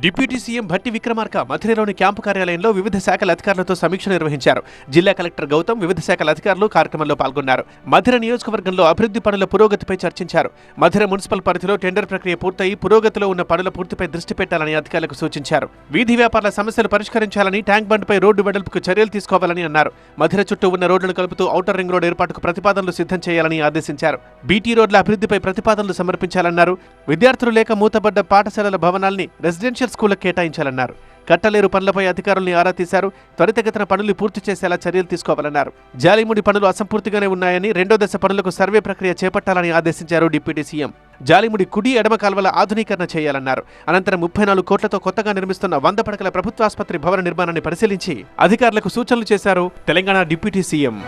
Deputy CM Bhatti Vikramarka మధురలోని camp కార్యాలయంలో వివిధ శాఖల అధికారులతో సమీక్ష నిర్వహించారు. జిల్లా కలెక్టర్ గౌతమ్ వివిధ శాఖల అధికారులు కార్యక్రమంలో పాల్గొన్నారు. మధుర నియోజకవర్గంలో అభివృద్ధి పనుల పురోగతిపై చర్చించారు. మధుర మున్సిపల్ పరిధిలో టెండర్ ప్రక్రియ పూర్తయి పురోగతిలో ఉన్న పనుల పూర్తిపై దృష్టి పెట్టాలని అధికారులకు సూచించారు. వీధి వ్యాపారుల సమస్యలు పరిష్కరించాలని ట్యాంక్ బండ్పై రోడ్డు వెడల్పుకు చర్యలు తీసుకోవాలని అన్నారు. మధుర చుట్టూ ఉన్న రోడ్లను కలుపుతూ ఔటర్ రింగ్ రోడ్ ఏర్పాటుకు ప్రతిపాదనలు సిద్ధం చేయాలని ఆదేశించారు. బీటీ రోడ్ల అభివృద్ధిపై ప్రతిపాదనలు సమర్పించాలన్నారు. విద్యార్థులు లేక మూతబడ్డ పాఠశాలల భవనాల్ని రెసిడెన్షియల్ స్కూళ్ళకు కేటాయించాలన్నారు. కట్టలేరు పనులపై అధికారుల్ని ఆరా తీశారు. త్వరితగతిన పనులు పూర్తి చేసేలా చర్యలు తీసుకోవాలన్నారు. జాలిముడి పనులు అసంపూర్తిగానే ఉన్నాయని రెండో దశ పనులకు సర్వే ప్రక్రియ చేపట్టాలని ఆదేశించారు డిప్యూటీ సీఎం. జాలిముడి కుడి ఎడమ కాల్వల ఆధునీకరణ చేయాలన్నారు. అనంతరం ముప్పై నాలుగు కోట్లతో కొత్తగా నిర్మిస్తున్న వంద పడకల ప్రభుత్వాసుపత్రి భవన నిర్మాణాన్ని పరిశీలించి అధికారులకు సూచనలు చేశారు తెలంగాణ డిప్యూటీ సీఎం.